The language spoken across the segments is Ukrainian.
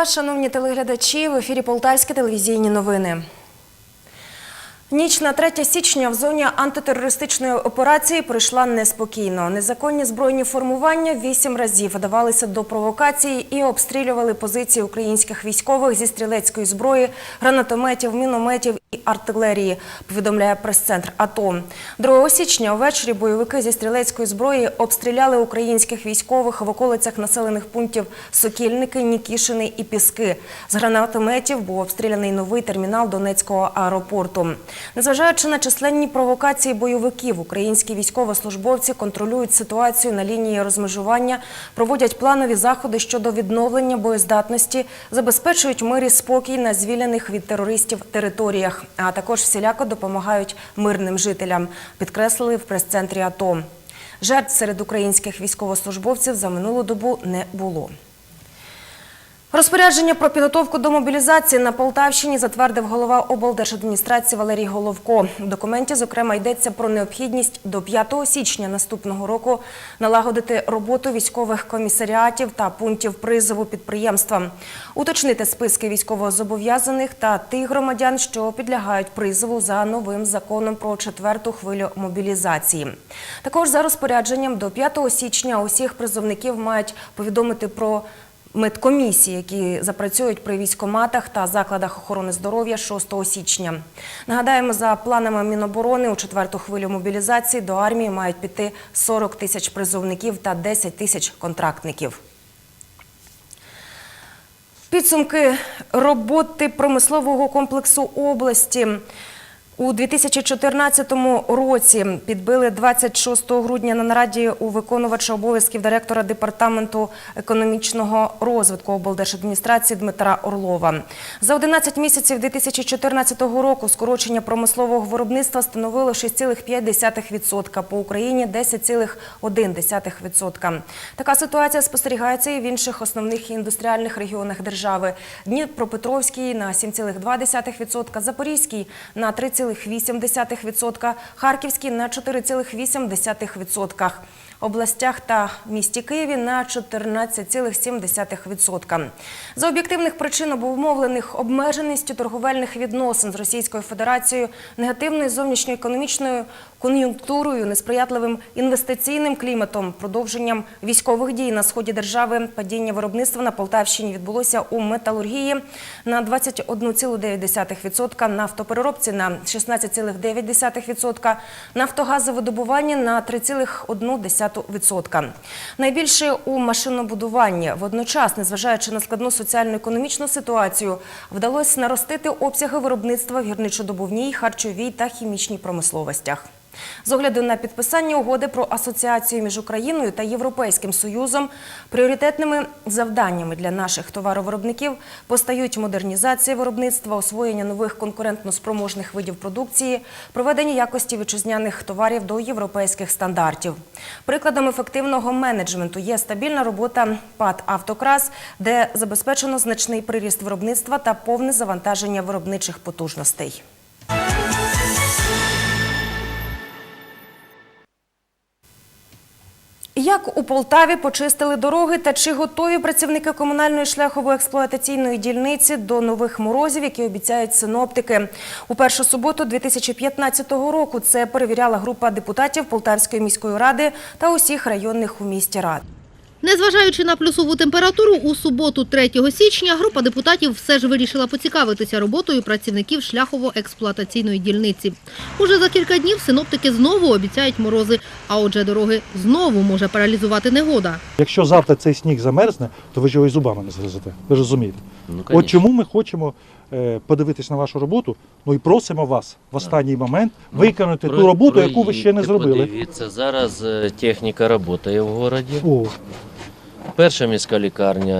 вас, шановні телеглядачі. В ефірі Полтавські телевізійні новини. Ніч на 3 січня в зоні антитерористичної операції пройшла неспокійно. Незаконні збройні формування вісім разів вдавалися до провокації і обстрілювали позиції українських військових зі стрілецької зброї, гранатометів, мінометів і артилерії. Повідомляє прес-центр АТО. 2 січня увечері бойовики зі стрілецької зброї обстріляли українських військових в околицях населених пунктів Сокільники, Нікішини і Піски. З гранатометів був обстріляний новий термінал Донецького аеропорту. Незважаючи на численні провокації бойовиків, українські військовослужбовці контролюють ситуацію на лінії розмежування, проводять планові заходи щодо відновлення боєздатності, забезпечують мир і спокій на звільнених від терористів територіях, а також всіляко допомагають мирним жителям, підкреслили в прес-центрі АТО. Жертв серед українських військовослужбовців за минулу добу не було. Розпорядження про підготовку до мобілізації на Полтавщині затвердив голова облдержадміністрації Валерій Головко. В документі, зокрема, йдеться про необхідність до 5 січня наступного року налагодити роботу військових комісаріатів та пунктів призову підприємства, уточнити списки військовозобов'язаних та тих громадян, що підлягають призову за новим законом про четверту хвилю мобілізації. Також за розпорядженням до 5 січня усіх призовників мають повідомити про медкомісії, які запрацюють при військоматах та закладах охорони здоров'я 6 січня. Нагадаємо, за планами Міноборони у четверту хвилю мобілізації до армії мають піти 40 тисяч призовників та 10 тисяч контрактників. Підсумки роботи промислового комплексу області. У 2014 році підбили 26 грудня на нараді у виконувача обов'язків директора департаменту економічного розвитку облдержадміністрації Дмитра Орлова. За 11 місяців 2014 року скорочення промислового виробництва становило 6,5%, по Україні 10,1%. Така ситуація спостерігається і в інших основних індустріальних регіонах держави. Дніпропетровський на 7,2%, Запорізький на 3,8%, Харківській на 4,8%, областях та місті Києві на 14,7%. За об'єктивних причин обумовлених обмеженістю торговельних відносин з Російською Федерацією, негативною зовнішньоекономічною кон'юнктурою, несприятливим інвестиційним кліматом, продовженням військових дій на сході держави, падіння виробництва на Полтавщині відбулося у металургії на 21,9%, нафтопереробці на 16,9%, нафтогазовидобування на 3,1%. Найбільше у машинобудуванні. Водночас, незважаючи на складну соціально-економічну ситуацію, вдалося наростити обсяги виробництва в гірничодобувній, харчовій та хімічній промисловостях. З огляду на підписання угоди про асоціацію між Україною та Європейським Союзом пріоритетними завданнями для наших товаровиробників постають модернізація виробництва, освоєння нових конкурентно-спроможних видів продукції, проведення якості вітчизняних товарів до європейських стандартів. Прикладом ефективного менеджменту є стабільна робота ПАД «Автокрас», де забезпечено значний приріст виробництва та повне завантаження виробничих потужностей. Як у Полтаві почистили дороги та чи готові працівники комунальної шляхової експлуатаційної дільниці до нових морозів, які обіцяють синоптики? У першу суботу 2015 року це перевіряла група депутатів Полтавської міської ради та усіх районних у місті рад. Незважаючи на плюсову температуру, у суботу 3 січня група депутатів все ж вирішила поцікавитися роботою працівників шляхово-експлуатаційної дільниці. Уже за кілька днів синоптики знову обіцяють морози, а отже дороги знову може паралізувати негода. Якщо завтра цей сніг замерзне, то ви ж його і зубами не згризете. Ви розумієте? Ну, От чому ми хочемо е, подивитись на вашу роботу, ну і просимо вас в останній момент виконати ту роботу, яку ви ще не зробили. Подивіться, зараз е, техніка працює в місті. Перша міська лікарня,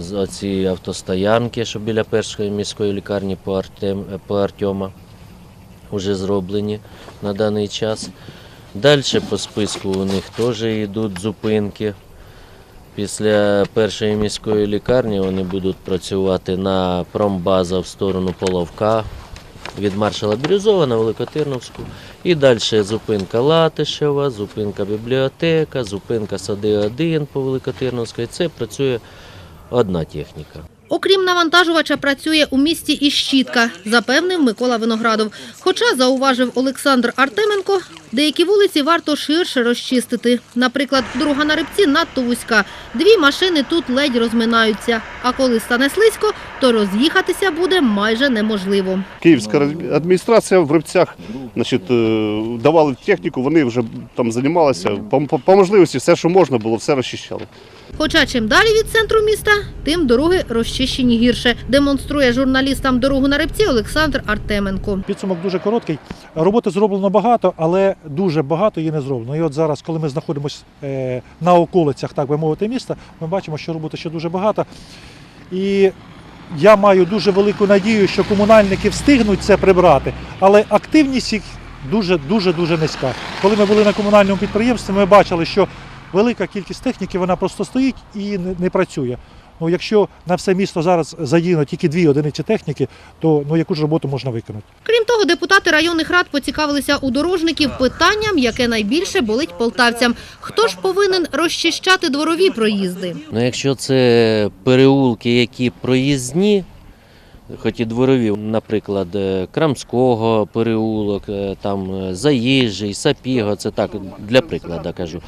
з- оці автостоянки, що біля першої міської лікарні по, Артем, по Артема, вже зроблені на даний час. Далі по списку у них теж йдуть зупинки. Після першої міської лікарні вони будуть працювати на промбаза в сторону Половка від маршала Бірюзова на Великотирновську. І далі зупинка Латишева, зупинка бібліотека, зупинка Сади 1 по Великотирновській. Це працює одна техніка. Окрім навантажувача, працює у місті і щітка, запевнив Микола Виноградов. Хоча, зауважив Олександр Артеменко, деякі вулиці варто ширше розчистити. Наприклад, дорога на рибці надто вузька. Дві машини тут ледь розминаються. А коли стане слизько, то роз'їхатися буде майже неможливо. Київська адміністрація в Рибцях значить, е, давали техніку, вони вже там займалися. По, по можливості все, що можна було, все розчищали. Хоча чим далі від центру міста, тим дороги розчищені гірше, демонструє журналістам дорогу на рибці Олександр Артеменко. Підсумок дуже короткий. Роботи зроблено багато, але дуже багато її не зроблено. І от зараз, коли ми знаходимося е, на околицях, так би мовити, міста, ми бачимо, що роботи ще дуже багато. І я маю дуже велику надію, що комунальники встигнуть це прибрати, але активність їх дуже дуже дуже низька. Коли ми були на комунальному підприємстві, ми бачили, що велика кількість техніки вона просто стоїть і не, не працює. Ну, якщо на все місто зараз задіяно тільки дві одиниці техніки, то ну яку ж роботу можна виконати? Крім того, депутати районних рад поцікавилися у дорожників питанням, яке найбільше болить полтавцям. Хто ж повинен розчищати дворові проїзди? Ну, якщо це переулки, які проїзні, хоч і дворові, наприклад, е, Крамського переулок, е, там е, Заїжджий, Сапіго, це так для прикладу кажу,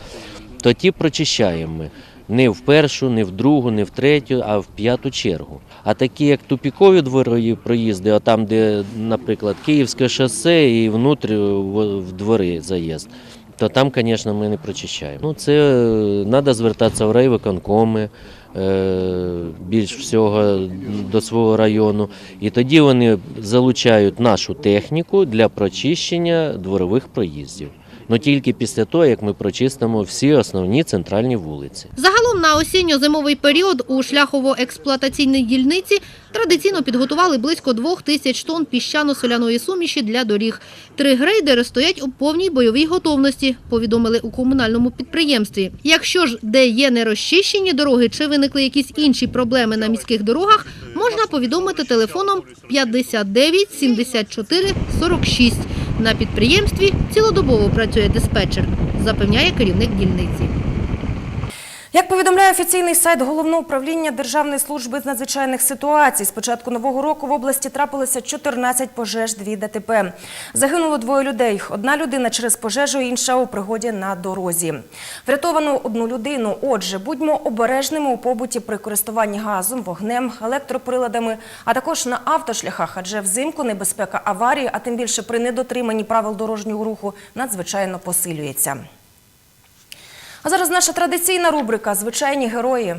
то ті прочищаємо ми. Не в першу, не в другу, не в третю, а в п'яту чергу. А такі, як тупікові дворові проїзди, а там, де, наприклад, Київське шосе і внутрі в двори заїзд, то там, звісно, ми не прочищаємо. Ну, це треба звертатися в райвиконкоми, е, більш всього до свого району. І тоді вони залучають нашу техніку для прочищення дворових проїздів. Ну тільки після того, як ми прочистимо всі основні центральні вулиці. Загалом на осінньо-зимовий період у шляхово-експлуатаційній дільниці традиційно підготували близько двох тисяч тонн піщано-соляної суміші для доріг. Три грейдери стоять у повній бойовій готовності, повідомили у комунальному підприємстві. Якщо ж де є нерозчищені дороги чи виникли якісь інші проблеми на міських дорогах, можна повідомити телефоном 59 74 46. На підприємстві цілодобово працює диспетчер, запевняє керівник дільниці. Як повідомляє офіційний сайт Головного управління Державної служби з надзвичайних ситуацій, з початку нового року в області трапилося 14 пожеж, дві ДТП. Загинуло двоє людей. Одна людина через пожежу, інша у пригоді на дорозі. Врятовано одну людину. Отже, будьмо обережними у побуті при користуванні газом, вогнем, електроприладами, а також на автошляхах, адже взимку небезпека аварії, а тим більше при недотриманні правил дорожнього руху, надзвичайно посилюється. А зараз наша традиційна рубрика Звичайні герої.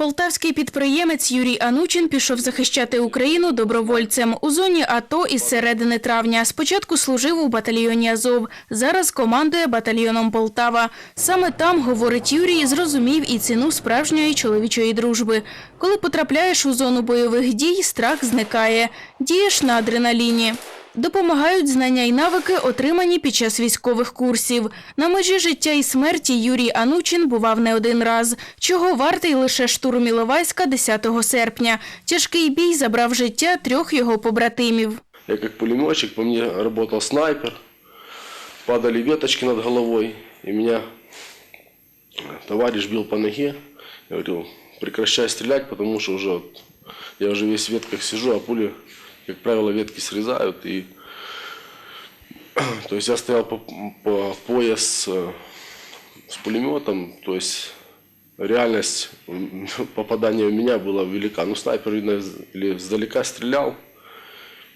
Полтавський підприємець Юрій Анучин пішов захищати Україну добровольцем у зоні АТО із середини травня. Спочатку служив у батальйоні Азов. Зараз командує батальйоном Полтава. Саме там, говорить Юрій, зрозумів і ціну справжньої чоловічої дружби. Коли потрапляєш у зону бойових дій, страх зникає. Дієш на адреналіні. Допомагають знання і навики, отримані під час військових курсів. На межі життя і смерті Юрій Анучин бував не один раз, чого вартий лише штурм Іловайська 10 серпня. Тяжкий бій забрав життя трьох його побратимів. Я как пулеметчик, по мне работал снайпер, падали веточки над головой, и меня товарищ бил по ноге. Я говорил, прекращай стрелять, потому что уже вот я уже весь в ветках сижу, а пули, как правило, ветки срезают. И, то есть я стоял по, по пояс э, с пулеметом, то есть реальность м, попадания в меня была велика. Ну, снайпер, видно, из- или издалека стрелял,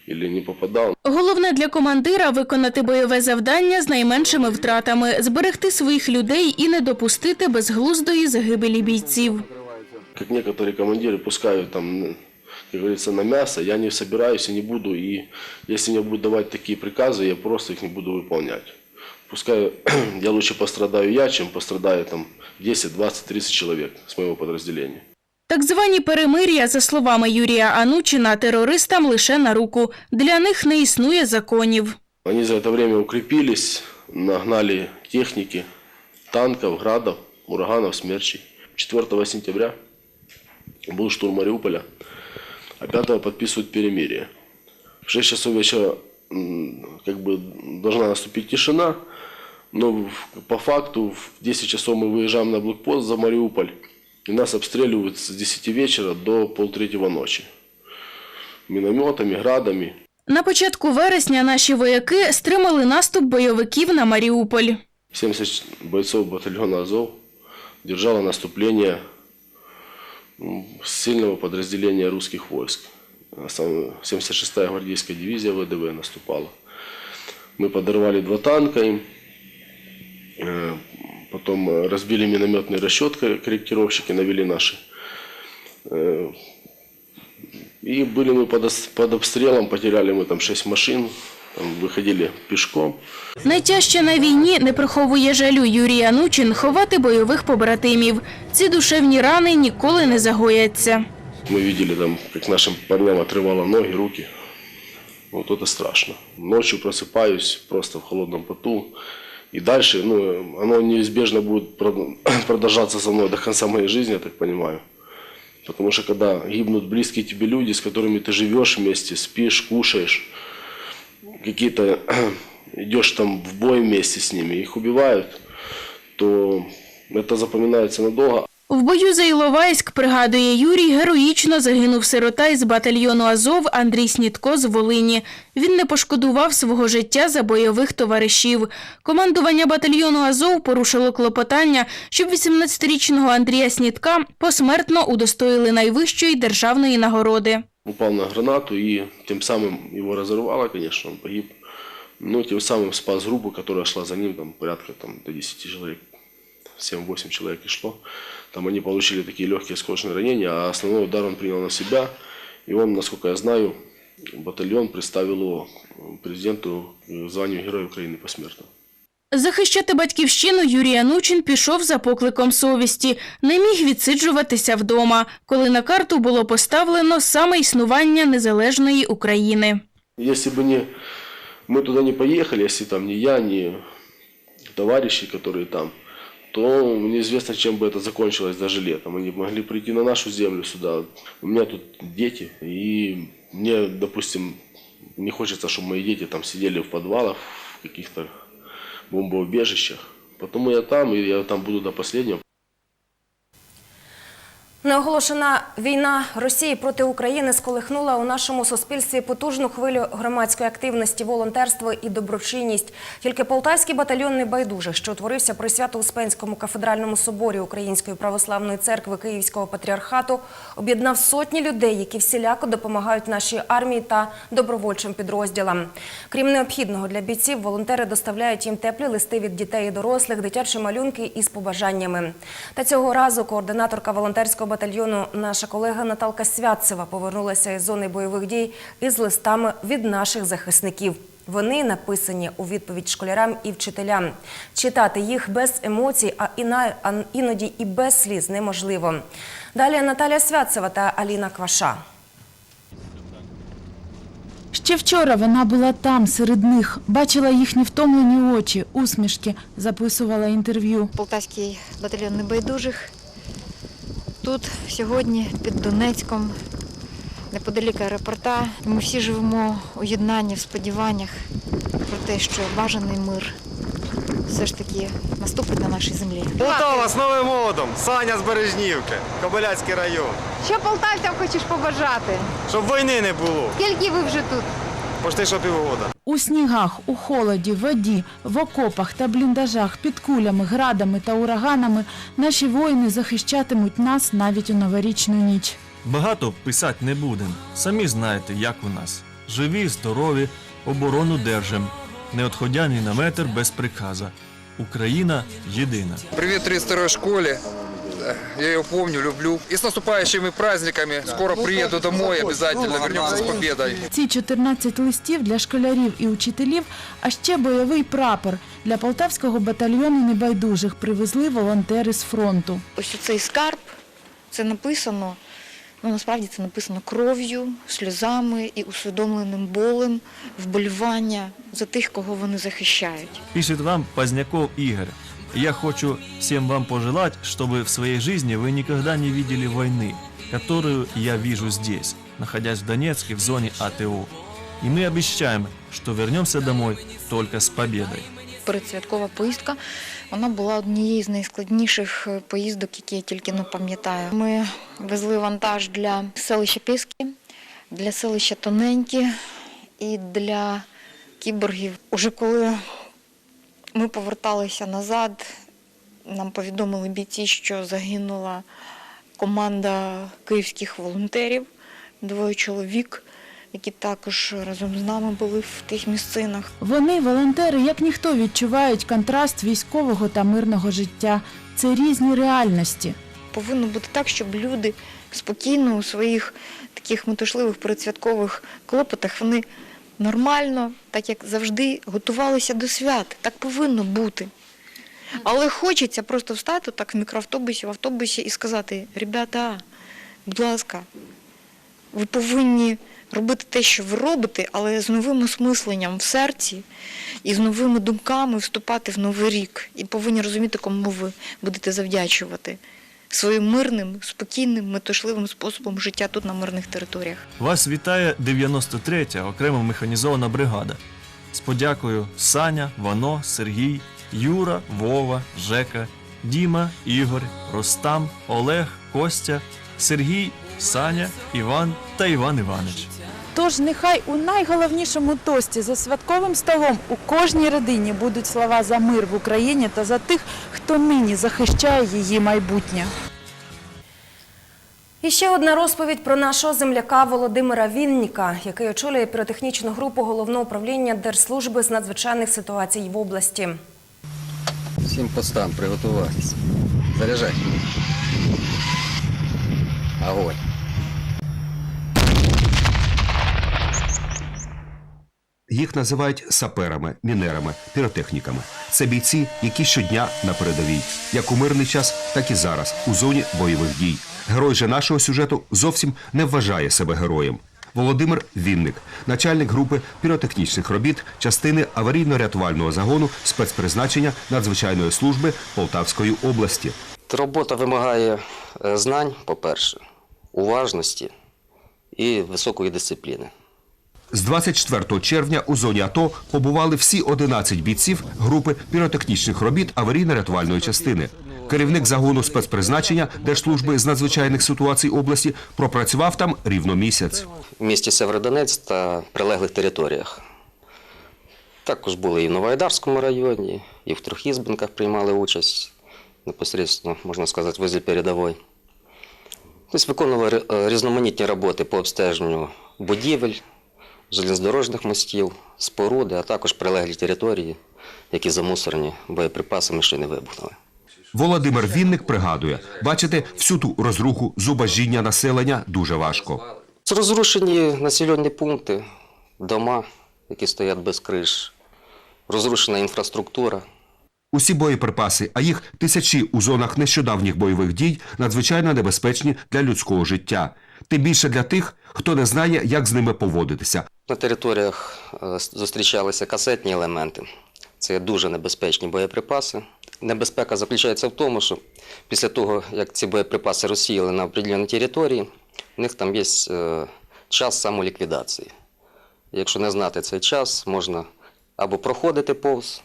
или не попадал. Головне для командира – виконати бойове завдання з найменшими втратами, зберегти своїх людей і не допустити безглуздої загибелі бійців. Как некоторые командиры пускают там, как говорится, на мясо, я не собираюсь и не буду. И если мне будут давать такие приказы, я просто их не буду выполнять. Пускай я лучше пострадаю я, чем пострадаю там 10, 20, 30 человек с моего подразделения. Так звані перемир'я, за словами Юрія Анучина, терористам лише на руку. Для них не існує законів. Они за это время укрепились, нагнали техники, танков, градов, ураганов, смерчей. 4 сентября был штурм Мариуполя, а 5 подписывают перемирие. В 6 часов вечера м, как бы должна наступить тишина, но в- по факту в 10 часов мы выезжаем на блокпост за Мариуполь, и нас обстреливают с 10 вечера до полтретьего ночи. Минометами, градами. На початку вересня наші вояки стримали наступ бойовиків на Маріуполь. 70 бойцов батальона «Азов» держало наступление м, сильного подразделения русских войск. Основ- 76-я гвардейская дивизия ВДВ наступала. Мы подорвали два танка им, э, потом э, разбили минометный расчет, кор- корректировщики навели наши. Э, И были мы под, ос- под обстрелом, потеряли мы там 6 машин, там выходили пешком. Найтяжче на війні не приховує жалю Юрій Анучин ховати бойових побратимів. Ці душевні рани ніколи не загояться. Мы видели там, как нашим парням отрывало ноги, руки. Вот это страшно. Ночью просыпаюсь просто в холодном поту. И дальше, ну, оно неизбежно будет прод- продолжаться со мной до конца моей жизни, я так понимаю. Потому что когда гибнут близкие тебе люди, с которыми ты живешь вместе, спишь, кушаешь, какие-то идешь там в бой вместе с ними, их убивают, то это запоминается надолго. В бою за Іловайськ, пригадує Юрій, героїчно загинув сирота із батальйону Азов Андрій Снітко з Волині. Він не пошкодував свого життя за бойових товаришів. Командування батальйону Азов порушило клопотання, щоб 18-річного Андрія Снітка посмертно удостоїли найвищої державної нагороди. Упал на гранату и тем самым его разорвало, конечно, он погиб. Но тем самым спас группу, которая шла за ним, там порядка там, до 10 человек, 7-8 человек и шло. Там они получили такие легкие скошенные ранения, а основной удар он принял на себя. И он, насколько я знаю, батальон представил его президенту званию Героя Украины посмертно. Захищати батьківщину Юрій Анучин пішов за покликом совісті. Не міг відсиджуватися вдома, коли на карту було поставлено саме існування незалежної України. Если бы не мы туда не поехали, если там не я, не товарищи, которые там, то неизвестно, чем бы это закончилось даже летом. Они могли прийти на нашу землю сюда. У меня тут дети, и мне, допустим, не хочется, чтобы мои дети там сидели в подвалах, в каких-то бомбоубежищах. Потому я там, и я там буду до последнего. Неоголошена війна Росії проти України сколихнула у нашому суспільстві потужну хвилю громадської активності, волонтерство і доброчинність. Тільки полтавський батальйон небайдужих, що утворився при Свято-Успенському кафедральному соборі Української православної церкви Київського патріархату, об'єднав сотні людей, які всіляко допомагають нашій армії та добровольчим підрозділам. Крім необхідного для бійців, волонтери доставляють їм теплі листи від дітей і дорослих, дитячі малюнки із побажаннями. Та цього разу координаторка волонтерського батальйону, наша колега Наталка Святцева, повернулася із зони бойових дій із листами від наших захисників. Вони написані у відповідь школярам і вчителям. Читати їх без емоцій, а іноді і без сліз неможливо. Далі Наталя Святцева та Аліна Кваша. Ще вчора вона була там, серед них, бачила їхні втомлені очі, усмішки, записувала інтерв'ю. Полтавський батальйон небайдужих. Тут сьогодні під Донецьком, неподалік аеропорта. Ми всі живемо у єднанні, в сподіваннях про те, що бажаний мир все ж таки наступить на нашій землі. Полтава з новим молодом, Саня з Бережнівки, Кобиляцький район. Що полтавцям хочеш побажати? Щоб війни не було. Скільки ви вже тут? Почти що півгода. У снігах, у холоді, воді, в окопах та бліндажах, під кулями, градами та ураганами наші воїни захищатимуть нас навіть у новорічну ніч. Багато писати не будем. Самі знаєте, як у нас. Живі, здорові, оборону держим. Не отходя ні на метр без приказа. Україна єдина. Привет 32-й школе. Я ее помню, люблю. И с наступающими праздниками. Скоро приеду домой, обязательно вернемся с победой. Ці 14 листів для школярів і учителів, а ще бойовий прапор для полтавського батальйону небайдужих привезли волонтери з фронту. Ось цей скарб, це написано, ну насправді це написано кров'ю, сльозами і усвідомленим болем, вболівання за тих, кого вони захищають. Пишет вам Поздняков Ігор. Я хочу всем вам пожелать, чтобы в своей жизни вы никогда не видели войны, которую я вижу здесь, находясь в Донецке в зоне АТО. И мы обещаем, что вернемся домой только с победой. Передсвяткова поїздка вона була однією з найскладніших е, поїздок, які я тільки не пам'ятаю. Ми везли вантаж для селища Піски, для селища Тоненькі і для кіборгів. Уже коли ми поверталися назад, нам повідомили бійці, що загинула команда київських волонтерів, двоє чоловік, які також разом з нами були в тих місцинах. Вони, волонтери, як ніхто відчувають контраст військового та мирного життя. Це різні реальності. Повинно бути так, щоб люди спокійно у своїх таких метушливих передсвяткових клопотах вони нормально, так як завжди, готувалися до свят. Так повинно бути. Але хочеться просто встати так в мікроавтобусі, в автобусі і сказати: ребята, будь ласка, ви повинні робити те, що ви робите, але з новим осмисленням в серці і з новими думками вступати в новий рік. І повинні розуміти, кому ви будете завдячувати своїм мирним, спокійним, метушливим способом життя тут на мирних територіях. Вас вітає 93-я окрема механізована бригада. З подякою Саня, Вано, Сергій, Юра, Вова, Жека, Діма, Ігор, Ростам, Олег, Костя, Сергій, Саня, Іван та Іван Іванич. Тож нехай у найголовнішому тості за святковим столом у кожній родині будуть слова за мир в Україні та за тих, хто нині захищає її майбутнє. І ще одна розповідь про нашого земляка Володимира Вінніка, який очолює піротехнічну групу головного управління Держслужби з надзвичайних ситуацій в області. Всім постам приготуватися. Заряджайте. Огонь. Їх називають саперами, мінерами, піротехніками. Це бійці, які щодня на передовій, як у мирний час, так і зараз, у зоні бойових дій. Герой же нашого сюжету зовсім не вважає себе героєм. Володимир Вінник, начальник групи піротехнічних робіт частини аварійно-рятувального загону спецпризначення надзвичайної служби Полтавської області. Робота вимагає е, знань, по-перше, уважності і високої дисципліни. З 24 червня у зоні АТО побували всі 11 бійців групи піротехнічних робіт аварійно-рятувальної частини. Керівник загону спецпризначення Держслужби з надзвичайних ситуацій області пропрацював там рівно місяць. В місті Северодонець та прилеглих територіях. Також були і в Новоайдарському районі, і в Трохізбинках приймали участь непосередньо, можна сказати, возле передової. Тобто виконували е, різноманітні роботи по обстеженню будівель, железнодорожних мостів, споруди, а також прилеглі території, які замусорені боєприпасами, що не вибухнули. Володимир Вінник пригадує, бачити всю ту розруху зубожіння населення дуже важко. Розрушені населені пункти, дома, які стоять без криш, розрушена інфраструктура. Усі боєприпаси, а їх тисячі у зонах нещодавніх бойових дій, надзвичайно небезпечні для людського життя. Тим більше для тих, хто не знає, як з ними поводитися. На територіях е, зустрічалися касетні елементи. Це дуже небезпечні боєприпаси. Небезпека заключається в тому, що після того, як ці боєприпаси розсіяли на определеній території, в них там є е, час самоліквідації. Якщо не знати цей час, можна або проходити повз,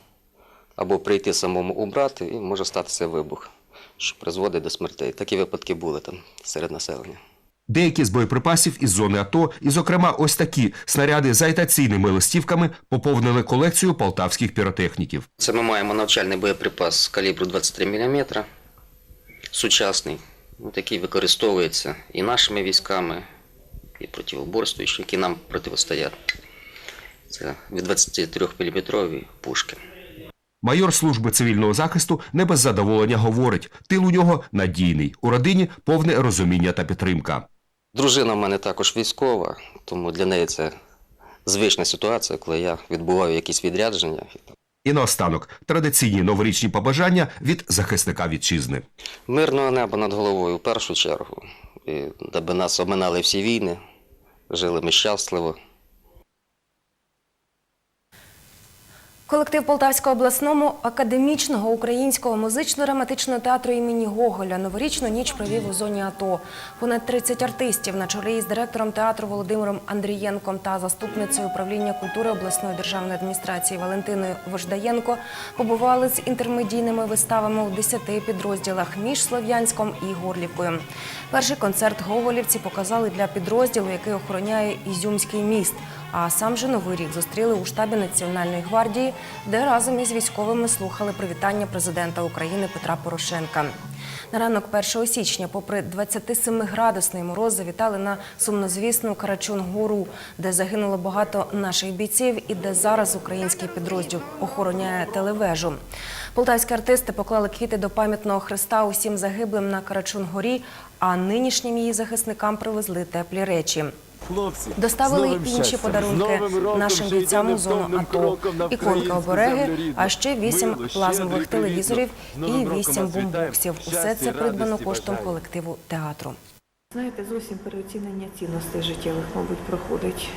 або прийти самому убрати, і може статися вибух, що призводить до смертей. Такі випадки були там серед населення. Деякі з боєприпасів із зони АТО, і, зокрема, ось такі снаряди з агітаційними листівками поповнили колекцію полтавських піротехніків. Це ми маємо навчальний боєприпас калібру 23 мм, сучасний. Ну, Такий використовується і нашими військами, і противоборствуючими, які нам протистоять. Це від 23 мм пушки. Майор служби цивільного захисту не без задоволення говорить, тил у нього надійний, у родині повне розуміння та підтримка. Дружина в мене також військова, тому для неї це звична ситуація, коли я відбуваю якісь відрядження. І наостанок традиційні новорічні побажання від захисника вітчизни. Мирного неба над головою в першу чергу, і аби нас обминали всі війни, жили ми щасливо. Колектив Полтавського обласному академічного українського музично-драматичного театру імені Гоголя новорічну ніч провів у зоні АТО. Понад 30 артистів на чолі з директором театру Володимиром Андрієнком та заступницею управління культури обласної державної адміністрації Валентиною Вождаєнко побували з інтермедійними виставами у 10 підрозділах між Слов'янськом і Горлівкою. Перший концерт гоголівці показали для підрозділу, який охороняє Ізюмський міст. А сам же новий рік зустріли у штабі Національної гвардії, де разом із військовими слухали привітання президента України Петра Порошенка. На ранок 1 січня, попри 27-градусний мороз, завітали на сумнозвісну Карачун-гору, де загинуло багато наших бійців і де зараз український підрозділ охороняє телевежу. Полтавські артисти поклали квіти до пам'ятного хреста усім загиблим на Карачун-горі, а нинішнім її захисникам привезли теплі речі. Хлопці, Доставили інші щастям, подарунки нашим бійцям у зону АТО, українську обереги, а ще вісім плазмових телевізорів і вісім бомбоксів. Усе це придбано коштом колективу театру. Знаєте, зовсім переоцінення цінностей життєвих, мабуть, проходить.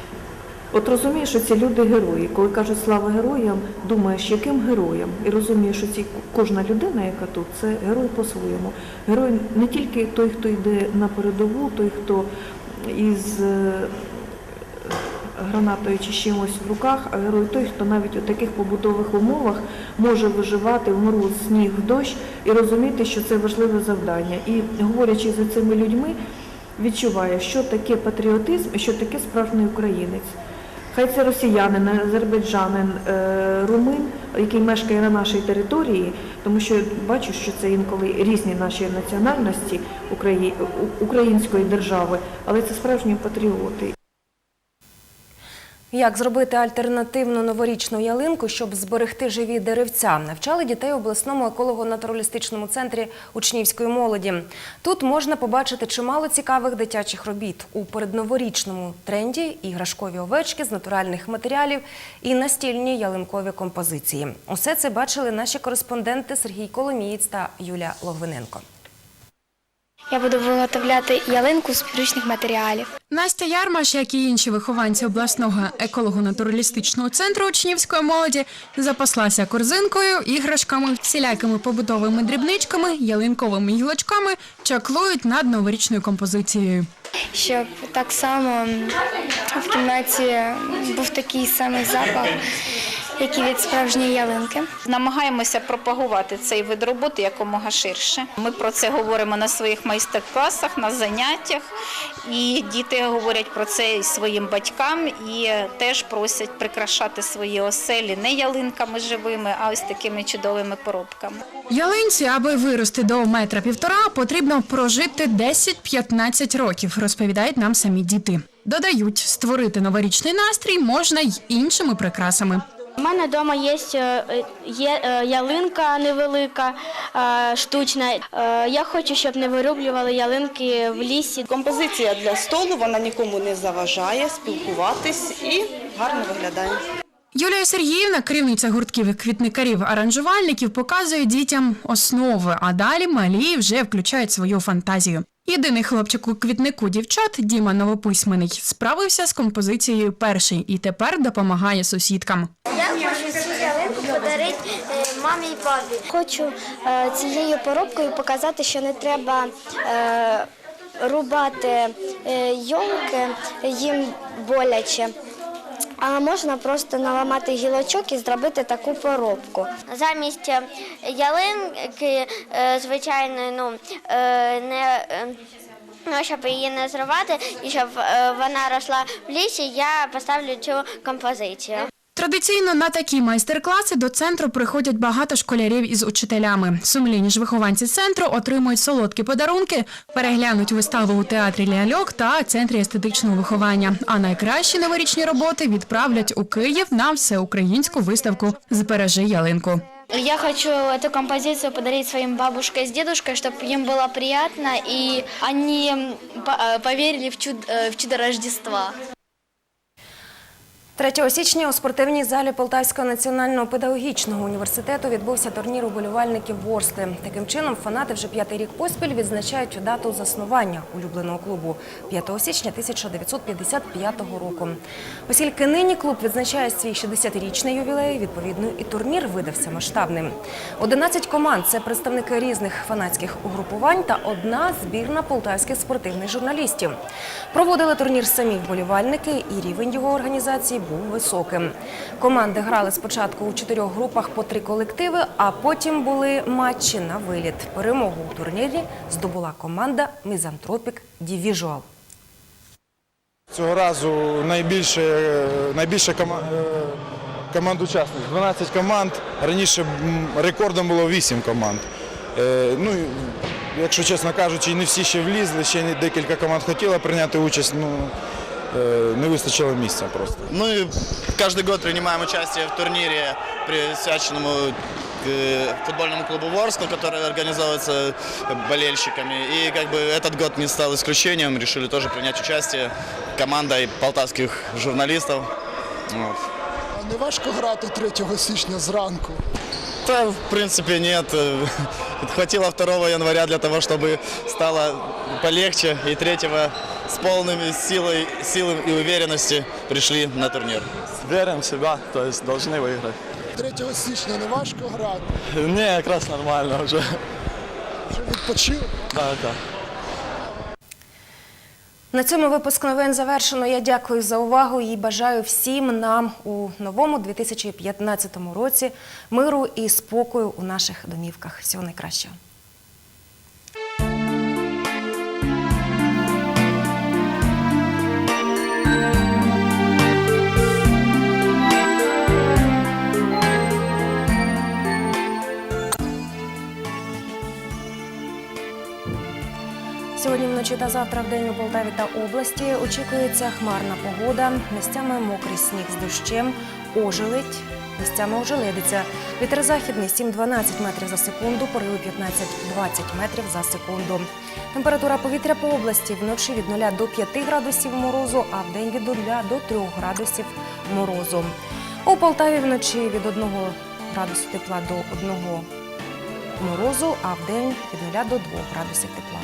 От розумієш, що ці люди герої. Коли кажуть слава героям, думаєш, яким героям? І розумієш, що ці кожна людина, яка тут, це герой по-своєму. Герой не тільки той, хто йде на передову, той, хто із е, гранатою чи чимось в руках, а герой той, хто навіть у таких побутових умовах може виживати в мороз, сніг, дощ і розуміти, що це важливе завдання. І говорячи з цими людьми, відчуває, що таке патріотизм і що таке справжній українець. Хай це росіянин, азербайджанин, е, румин, який мешкає на нашій території, тому що бачу, що це інколи різні наші національності української держави, але це справжні патріоти. Як зробити альтернативну новорічну ялинку, щоб зберегти живі деревця, навчали дітей у обласному еколого-натуралістичному центрі учнівської молоді. Тут можна побачити чимало цікавих дитячих робіт у передноворічному тренді іграшкові овечки з натуральних матеріалів і настільні ялинкові композиції. Усе це бачили наші кореспонденти Сергій Коломієць та Юлія Логвиненко. Я буду виготовляти ялинку з підручних матеріалів. Настя Ярмаш, як і інші вихованці обласного еколого-натуралістичного центру учнівської молоді, запаслася корзинкою, іграшками, всілякими побутовими дрібничками, ялинковими гілочками, чаклують над новорічною композицією. Щоб так само в кімнаті був такий самий запах, як і від справжньої ялинки. Намагаємося пропагувати цей вид роботи якомога ширше. Ми про це говоримо на своїх майстер-класах, на заняттях, і діти говорять про це і своїм батькам, і теж просять прикрашати свої оселі не ялинками живими, а ось такими чудовими поробками. Ялинці, аби вирости до метра півтора, потрібно прожити 10-15 років, розповідають нам самі діти. Додають, створити новорічний настрій можна й іншими прикрасами. У мене вдома є, е, є е, ялинка невелика, е, штучна. Я хочу, щоб не вирублювали ялинки в лісі. Композиція для столу, вона нікому не заважає спілкуватись і гарно виглядає. Юлія Сергіївна, керівниця гуртків квітникарів-аранжувальників, показує дітям основи, а далі малі вже включають свою фантазію. Єдиний хлопчик у квітнику дівчат Діма Новописьменний справився з композицією перший і тепер допомагає сусідкам. Я хочу цю ялинку подарити мамі і папі. Хочу е, цією поробкою показати, що не треба е, рубати е, йолки, їм боляче. А можна просто наламати гілочок і зробити таку поробку. Замість е, ялинки звичайно, ну е, не. е, Ну, щоб її не зривати і щоб е, вона росла в лісі, я поставлю цю композицію. Традиційно на такі майстер-класи до центру приходять багато школярів із учителями. Сумлінні ж вихованці центру отримують солодкі подарунки, переглянуть виставу у театрі ляльок та центрі естетичного виховання. А найкращі новорічні роботи відправлять у Київ на всеукраїнську виставку Збережи ялинку. Я хочу эту композицию подарить своим бабушке с дедушкой, чтобы им было приятно и они м, по- э, поверили в чудо, в чудо Рождества. 3 січня у спортивній залі Полтавського національного педагогічного університету відбувся турнір уболівальників Ворсти. Таким чином, фанати вже п'ятий рік поспіль відзначають дату заснування улюбленого клубу 5 січня 1955 року. Оскільки нині клуб відзначає свій 60-річний ювілей, відповідно, і турнір видався масштабним. 11 команд це представники різних фанатських угрупувань та одна збірна полтавських спортивних журналістів. Проводили турнір самі вболівальники, і рівень його організації був високим. Команди грали спочатку у чотирьох групах по три колективи, а потім були матчі на виліт. Перемогу у турнірі здобула команда Мізантропік Дівіжуал. Цього разу найбільше, е, найбільше кома- е, команд учасників. 12 команд. Раніше рекордом було 8 команд. Е, Ну, якщо чесно кажучи, не всі ще влізли, ще декілька команд хотіло прийняти участь, ну не вистачило місця просто. Мы каждый год принимаем участие в турнире, присвященному э, футбольному клубу Ворскла, который организовывается болельщиками. И как бы этот год не стал исключением, решили тоже принять участие командой полтавских журналистов. Вот. Не важко грати 3 січня зранку. Да, в принципе, нет. Э, Хватило 2 января для того, чтобы стало полегче. И 3 с полными силой, силой и уверенности пришли на турнир. Верим в себя, то есть должны выиграть. 3 січня не важко грати. Не, как раз нормально уже. Вже відпочив. Да, да. На цьому випуск новин завершено. Я дякую за увагу і бажаю всім нам у новому 2015 році миру і спокою у наших домівках. Всього найкращого. Сьогодні вночі та завтра в день у Полтаві та області очікується хмарна погода. Місцями мокрий сніг з дощем, ожеледь, місцями ожеледиться. Вітер західний 7-12 метрів за секунду, пориви 15-20 метрів за секунду. Температура повітря по області вночі від 0 до 5 градусів морозу, а в день від 0 до 3 градусів морозу. У Полтаві вночі від 1 градусу тепла до 1 морозу, а в день від 0 до 2 градусів тепла.